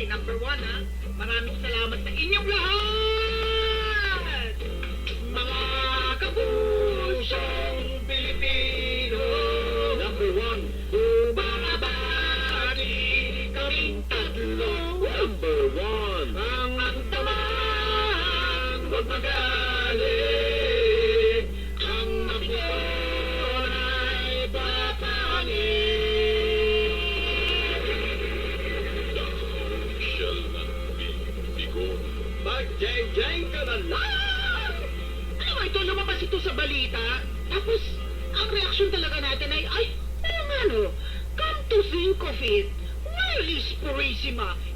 Hoy, number one ha. Maraming salamat sa inyong lahat! Mga kabusong Pilipino! Number one. Bumabati kaming tatlo! Number one. Ang tamang huwag ito sa balita? Tapos, ang reaksyon talaga natin ay, ay, ano nga no? Come to think of it, where is?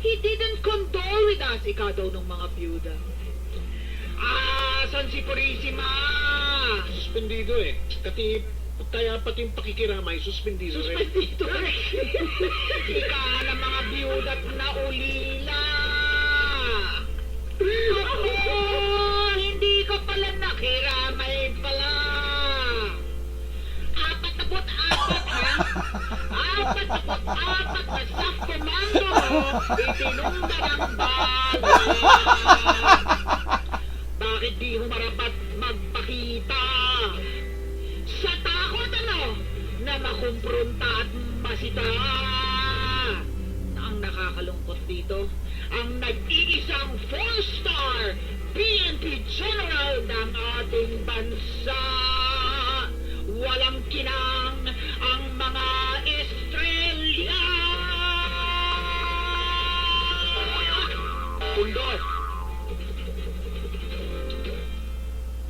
He didn't condole with us, ikaw daw ng mga byuda. Ah, san si Purissima? Suspendido eh. Kati, kaya pati yung pakikiramay, suspendido rin. Suspendido rin. Ika ng mga byuda't na ulila. Na staff commando mo, itinunda ng bala. Bakit di mo marapat magpakita? Sa takot ano? Na makumpronta at masita. Ang nakakalungkot dito, ang nag-iisang four-star PNP General ng ating bansa. Walang kinang Pundot.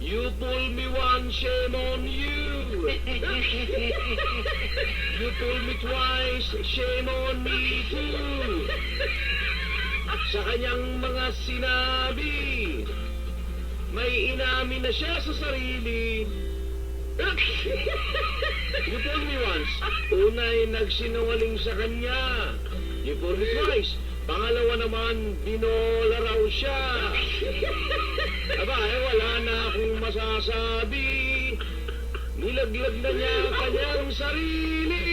You pull me one, shame on you. You pull me twice, shame on me too. Sa kanyang mga sinabi, may inamin na siya sa sarili. You pull me once, unay nagsinungaling sa kanya. You pull me twice, pangalawa naman, binola raw siya. Aba, eh, wala na akong masasabi. Nilaglag na niya ang kanyang sarili.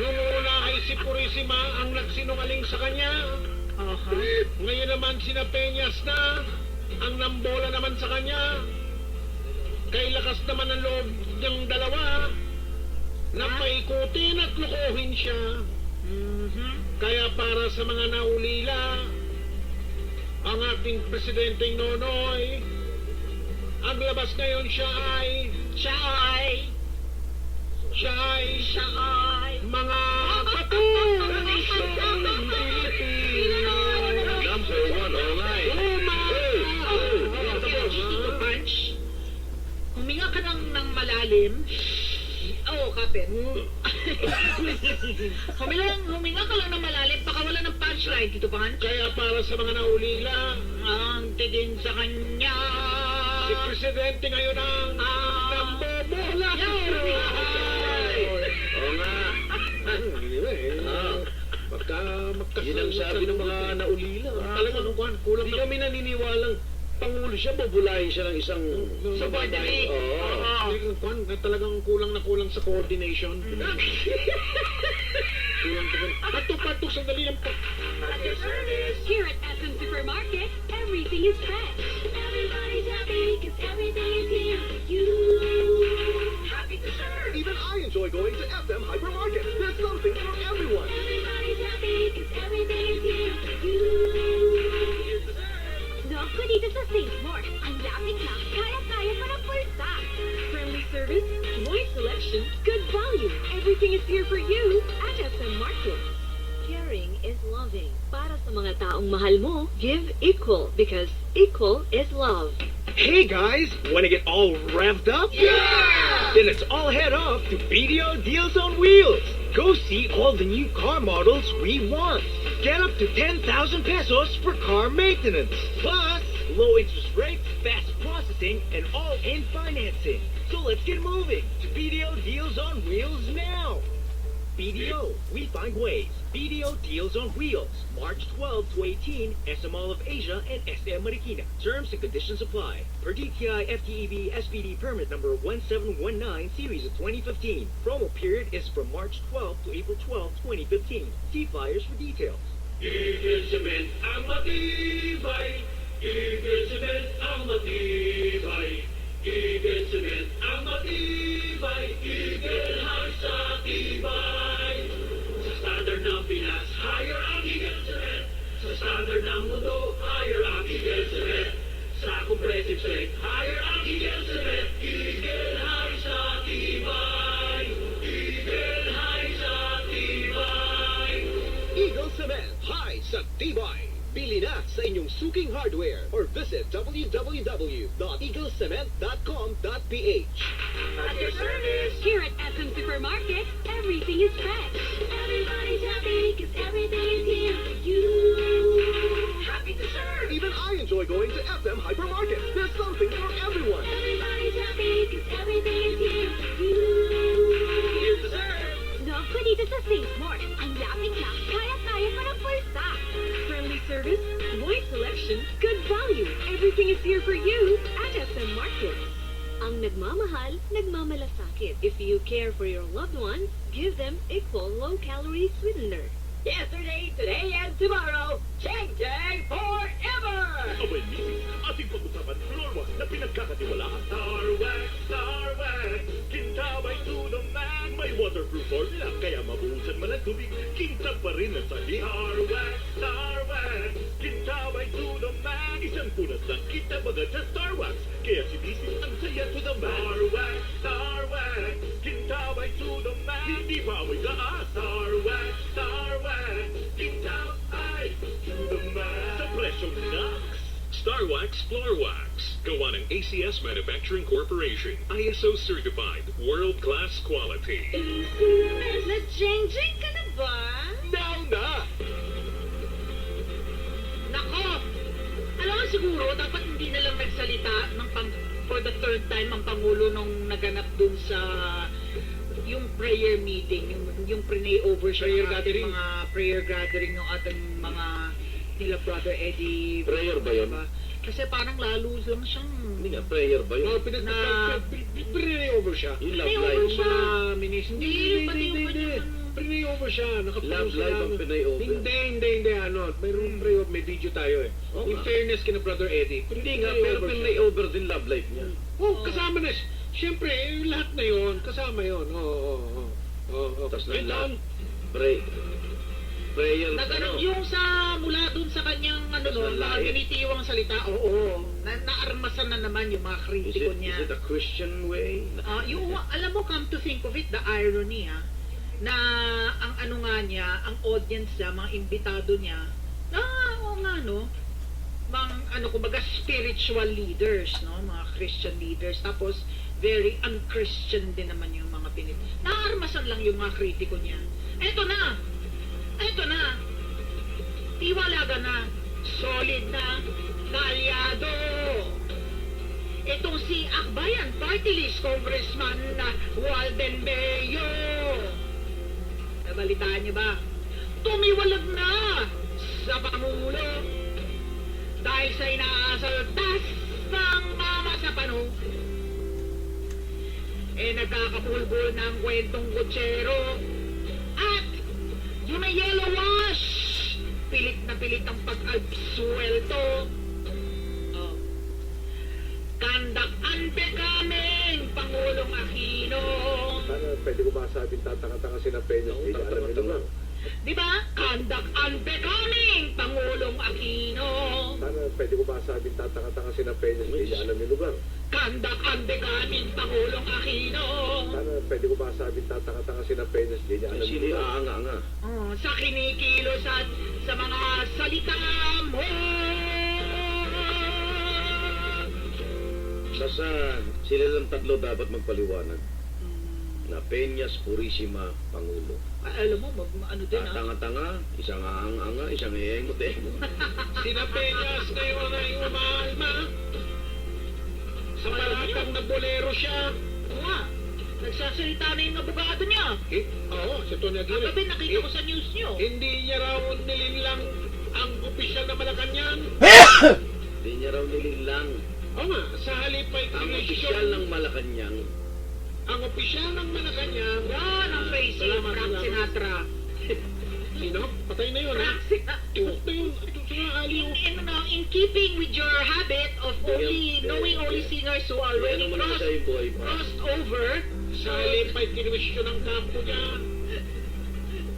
Nung una ay si Purisima ang nagsinungaling sa kanya. Aha. Ngayon naman sina Peñas na. Ang nambola naman sa kanya. Kay lakas naman ang loob ng dalawa. Na paikutin at lukuhin siya. Mhm. Kaya para sa mga naulila, ang ating presidenteng Nonoy, ang labas ngayon siya ay, Siya ay, siya ay, siya ay, mga katusong Pilipino. Number one tapos, Tito Punch, huminga ka ng, ng malalim. Oo, oh, kapit. huminga, huminga ka lang ng malalim, baka wala ng punchline, Tito Punch. Kaya para sa mga naulila, Ang tigin sa kanya. si Presidente ngayon ang Ah. nambobola. Oo nga. Ah, Magka, magka, Yun ang sabi ng mga naulila. Talaga, nung kuhan, kulang Hindi na kami naniniwalang Pangulo siya, bubulahin siya ng isang Subordinate. Oo. Oo. Talagang kuhan, na talagang kulang na kulang sa coordination. kulang pa rin. Pato, pato, sandali lang pa. Here at SM Supermarket, everything is fresh. Everybody's happy because everything is here for you. Happy to share! Even I enjoy going to SM ko dito sa St. Mort. Ang lapit lang, kaya-kaya pa ng pulsa. Friendly service, moist selection, good value. Everything is here for you at SM Market. Caring is loving. Para sa mga taong mahal mo, give equal because equal is love. Hey guys, wanna get all revved up? Yeah! Then let's all head off to BDO Deals on Wheels. Go see all the new car models we want. Get up to 10,000 pesos for car maintenance. Plus, low interest rates, fast processing, and all-in financing. So let's get moving to BDO Deals on Wheels now. BDO, we find ways. BDO Deals on Wheels, March 12 to 18, SM Mall of Asia and SM Marikina. Terms and conditions apply. Per DTI FTEB SPD permit number 1719 series of 2015. Promo period is from March 12 to April 12, 2015. See flyers for details. Eagle Cement ang matibay. Eagle Cement ang matibay. Cement ang matibay. High sa tibay. Sa standard ng Pinas, higher ang Cement. Sa standard ng mundo, www.eaglecement.com.ph. At your service. Here at SM Supermarket, everything is fresh. Everybody's happy because everything is here for you. Happy to serve. Even I enjoy going to FM Hypermarket. There's something for everyone. Everybody's happy because everything is here for you. Here to serve. Nobody Love ko dito sa Safe Mart. Ang lapit Everything is here for you at SM Market. Ang nagmamahal, nagmamalasakit. If you care for your loved ones, give them equal low-calorie sweetener. Yesterday, today, and tomorrow, Chang Chang forever! Abay, misis, ating pag-usapan Florwa na pinagkakatiwalaan. Starwax, Starwax, kintabay tunong man. May waterproof formula, kaya mabuhusan man ang tubig, kintab pa rin ang sahig. Starwax, Starwax, kintabay tunong man. Isang punas lang, kintab agad sa Starwax. Kaya si misis ang saya to the man. Starwax, Starwax, kintabay tunong man. Hindi Starwax, Floor Wax. Gawa ng ACS Manufacturing Corporation. ISO certified. World class quality. Na-jeng-jeng ka na ba? Now na! Nako! Alam mo siguro, dapat hindi na lang nagsalita ng pang, for the third time ang Pangulo nung naganap dun sa yung prayer meeting, yung, yung pre over siya Prayer ating gathering. mga prayer gathering ng ating mga nila Brother Eddie. Prayer ba yun? Diba? Kasi parang lalo lang siyang Hindi nga, prayer ba yun? Oh, pinag Na- Prinay over siya. Yung love life. siya. Mga minis. Hindi, Hindi, hindi, pati hindi, yung hindi. kanyang- Prinay over siya. Love life ang pinay over. Hindi, hindi, hindi. Ano, mayroong pray over. May video tayo eh. Oo In fairness kina Brother Eddie. Hindi nga, pero pinay over din love life niya. Oh, kasama na siya. Siyempre, eh, lahat na yon Kasama yon Oo, oo, oo. Oo, oo. Tapos Wait lang. Pray. Prayer, Nagano, ano? yung sa mula dun sa kanyang ano Sa no, mga binitiwang salita, oo, na naarmasan na naman yung mga Is kritiko it, niya. is it a Christian way? Ah, yung, alam mo, come to think of it, the irony, ha, na ang ano nga niya, ang audience niya, mga imbitado niya, na, oo nga, no, ano, kumbaga, spiritual leaders, no, mga Christian leaders, tapos, very un-Christian din naman yung mga pinit. Naarmasan lang yung mga kritiko niya. Eto na! Eto na! Tiwalaga na! Solid na! Kalyado! Itong si Akbayan Party List Congressman na Walden Bayo. Nabalitaan niyo ba? Tumiwalag na sa Pangulo dahil sa inaasaltas ng mama sa pano. Eh nagkakapulbol ng kwentong kutsero at yung may yellow wash pilit na pilit ang pag-absuelto. Oh. Kandak unbecoming Pangulong Aquino. Sana pwede ko masabing tatanga-tanga si na Peña. Hindi niya alam nila lang. Di ba? Kandak unbecoming Pangulong Aquino. Sana pwede ko masabing tatanga-tanga si na Peña. Hindi niya alam yung lugar. Kandak unbecoming Pangulong Aquino. Sana pwede ko masabing tatanga-tanga si na Peña. Hindi niya alam yung lugar. aanga-anga? Oh, sa kinikilos at sa mga salita mo. Basta sila lang tatlo dapat magpaliwanag. Na Peñas Purisima Pangulo. Ay, alam mo, mag, ano din ah. Tatanga-tanga, isang aang-anga, isang iengot-engot. Sina Peñas ngayon ay umalma. Sa malatang na bolero siya. Oo nga. Nagsasalita na yung abogado niya. Eh, oo, si Tony Aguirre. Kagabi nakita Eh, ko sa news niyo. Hindi niya raw nilinlang ang opisyal na Malacanang. Hindi niya raw nilinlang. Oo nga, sa halip ay Ang opisyal ng Malacanang, Ang opisyal ng Malacanang. Yan ang face Salamat, Frank salamat. Sinatra. Sino? Patay na yun, ha? Frank Sinatra. Tukot na yun. Ito sa. In, in, ano, in keeping with your habit of only knowing only singers who kaya already naman ako crossed, pa. crossed over, Sa halip ay kinwestiyon ng kampo niya.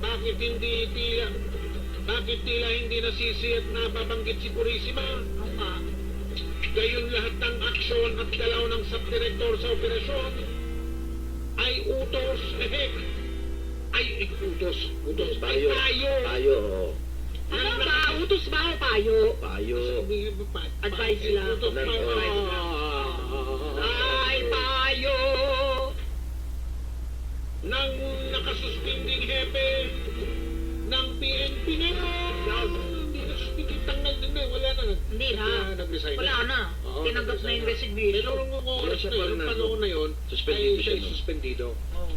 Bakit hindi tila... Bakit tila hindi nasisi at nababanggit si Purisima? Gayon lahat ng aksyon at galaw ng subdirektor sa operasyon utos, eh, ay, ay utos, utos, ay Payo. payo. Payo, oo. Ano ba? Utos ba o payo? Payo. Pa- pa- Advice lang. Utos, Ng- payo. Ay, payo! ng nakasuspinding hepe ng PNP na yun. Hindi na suspindi, tanggal din na, wala na. Hindi na. Nag-resign Wala na. Oo, Tinanggap na yung Pero resignation. nung oras na yun, panahon na yun, Suspendido ay siya no? suspendido.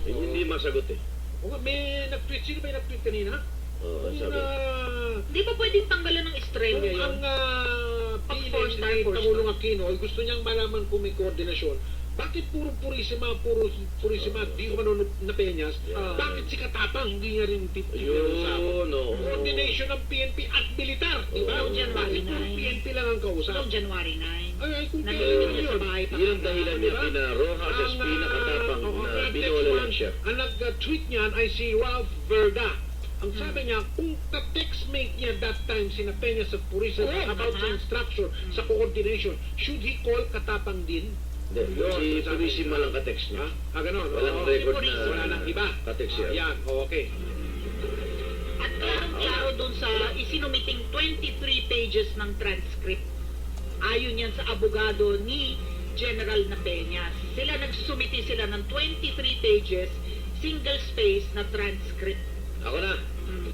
Eh, hindi masagot eh. O, may nag-tweet, sino ba yung nag-tweet kanina? Oo, Kung sabi. ah, Di ba pwedeng tanggalan ng estrella yun? ang uh, piling ni Pangulong Aquino gusto niyang malaman kung may koordinasyon, bakit puro purisima, puro purisima, di ko manunod na penyas, Yeah. bakit si Katapang hindi niya rin tip Yun, oo. Coordination ng PNP at militar, di ba? Oo, January Bakit puro 9. PNP lang ang kausap? Noong January 9. Ay, ay, kung kailan niya sa yun. bahay pa. Yun ang dahilan niya Diba? kina Rojas Ang, Espina Katapang ah, oo, na binola lang siya. Ang nag-tweet niyan ay si Ralph Verda. Ang sabi niya, kung ka-textmate niya that time sina Peña sa Purisa about sa instruction, sa coordination, should he call Katapang din? Hindi, Yun, si Purisima lang ka-text niya. Ha? Ah, ganun. Walang Oo. record Purisima. na Wala nang iba. ka-text Ah, siya. yan, okay. At klarong-klaro dun sa isinumiting 23 pages ng transcript. Ayon yan sa abogado ni General Napeñas. Sila nagsumiti sila ng 23 pages, single space na transcript. Ako na. Mm.